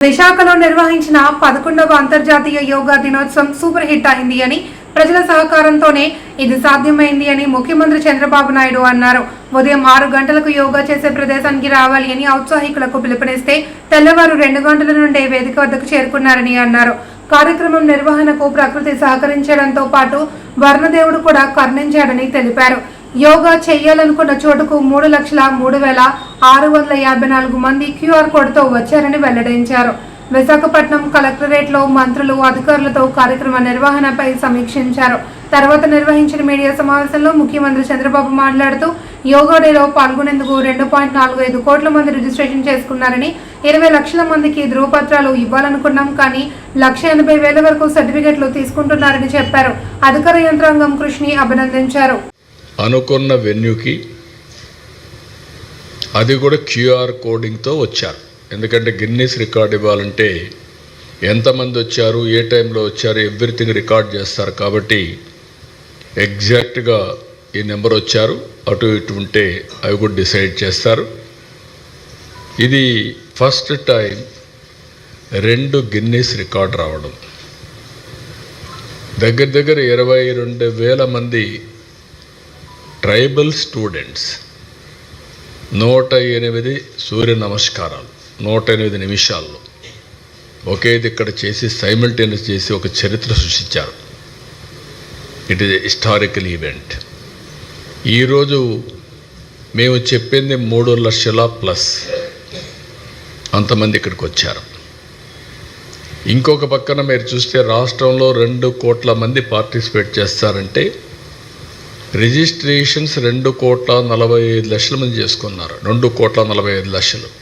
విశాఖలో నిర్వహించిన పదకొండవ అంతర్జాతీయ యోగా దినోత్సవం సూపర్ హిట్ అయింది అని ప్రజల సహకారంతోనే ఇది సాధ్యమైంది అని ముఖ్యమంత్రి చంద్రబాబు నాయుడు అన్నారు. ఉదయం ఆరు గంటలకు యోగా చేసే ప్రదేశానికి రావాలి అని ఔత్సాహికులకు పిలుపునిస్తే తెల్లవారు రెండు గంటల నుండే వేదిక వద్దకు చేరుకున్నారని అన్నారు. కార్యక్రమం నిర్వహణకు ప్రకృతి సహకరించడంతో పాటు వర్ణదేవుడు కూడా కర్ణించాడని తెలిపారు. యోగా చేయాలనుకున్న చోటుకు మూడు లక్షల మూడు వేల ఆరు వందల యాభై నాలుగు మంది క్యూఆర్ కోడ్తో వచ్చారని వెల్లడించారు. విశాఖపట్నం కలెక్టరేట్లో మంత్రులు అధికారులతో కార్యక్రమ నిర్వహణపై సమీక్షించారు. తర్వాత నిర్వహించిన మీడియా సమావేశంలో ముఖ్యమంత్రి చంద్రబాబు మాట్లాడుతూ యోగా డేలో పాల్గొనేందుకు రెండు పాయింట్ నాలుగు ఐదు కోట్ల మంది రిజిస్ట్రేషన్ చేసుకున్నారని ఇరవై లక్షల మందికి ధృవపత్రాలు ఇవ్వాలనుకున్నాం కానీ లక్ష ఎనభై వేల వరకు సర్టిఫికెట్లు తీసుకుంటున్నారని చెప్పారు. అధికార యంత్రాంగం కృషిని అభినందించారు. అనుకున్న వెన్యూకి అది కూడా క్యూఆర్ కోడింగ్తో వచ్చారు. ఎందుకంటే గిన్నీస్ రికార్డ్ ఇవ్వాలంటే ఎంతమంది వచ్చారు ఏ టైంలో వచ్చారు ఎవ్రీథింగ్ రికార్డ్ చేస్తారు. కాబట్టి ఎగ్జాక్ట్గా ఈ నెంబర్ వచ్చారు. అటు ఇటు ఉంటే అవి కూడా డిసైడ్ చేస్తారు. ఇది ఫస్ట్ టైం రెండు గిన్నీస్ రికార్డ్ రావడం. దగ్గర దగ్గర ఇరవై రెండు వేల మంది ట్రైబల్ స్టూడెంట్స్. నూట ఎనిమిది సూర్య నమస్కారాలు నూట ఎనిమిది నిమిషాల్లో. ఒకే ఇక్కడ చేసి సైమిల్టేనియస్ చేసి ఒక చరిత్ర సృష్టించారు. ఇట్ ఈస్ హిస్టారికల్ ఈవెంట్ ఈరోజు మేము చెప్పింది మూడు లక్షల ప్లస్ అంతమంది ఇక్కడికి వచ్చారు. ఇంకొక పక్కన మీరు చూస్తే రాష్ట్రంలో రెండు కోట్ల మంది పార్టిసిపేట్ చేస్తారంటే రిజిస్ట్రేషన్స్ రెండు కోట్ల నలభై ఐదు లక్షల మంది చేసుకున్నారు. రెండు కోట్ల నలభై ఐదు లక్షలు.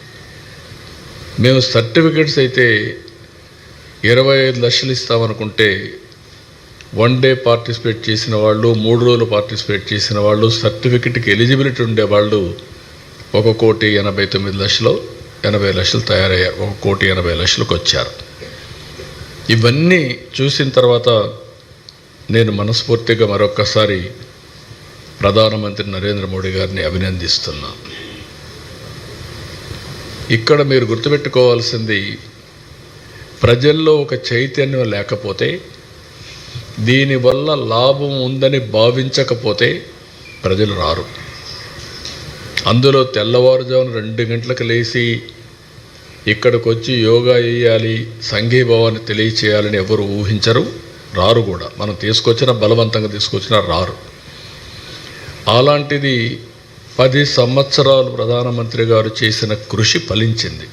మేము సర్టిఫికెట్స్ అయితే ఇరవై ఐదు లక్షలు ఇస్తామనుకుంటే వన్ డే పార్టిసిపేట్ చేసిన వాళ్ళు మూడు రోజులు పార్టిసిపేట్ చేసిన వాళ్ళు సర్టిఫికెట్కి ఎలిజిబిలిటీ ఉండే వాళ్ళు ఒక కోటి ఎనభై తొమ్మిది లక్షలు ఎనభై లక్షలు తయారయ్యారు. ఒక కోటి ఎనభై లక్షలకు వచ్చారు. ఇవన్నీ చూసిన తర్వాత నేను మనస్ఫూర్తిగా మరొక్కసారి ప్రధానమంత్రి నరేంద్ర మోడీ గారిని అభినందిస్తున్నా. ఇక్కడ మీరు గుర్తుపెట్టుకోవాల్సింది ప్రజల్లో ఒక చైతన్యం లేకపోతే దీనివల్ల లాభం ఉందని భావించకపోతే ప్రజలు రారు. అందులో తెల్లవారుజామున రెండు గంటలకు లేచి ఇక్కడికి వచ్చి యోగా చేయాలి సంఘీభావాన్ని తెలియచేయాలని ఎవరు ఊహించరు రారు కూడా. మనం తీసుకొచ్చిన బలవంతంగా తీసుకొచ్చినా రారు. అలాంటిది పది సంవత్సరాలు ప్రధానమంత్రి గారు చేసిన కృషి ఫలించింది.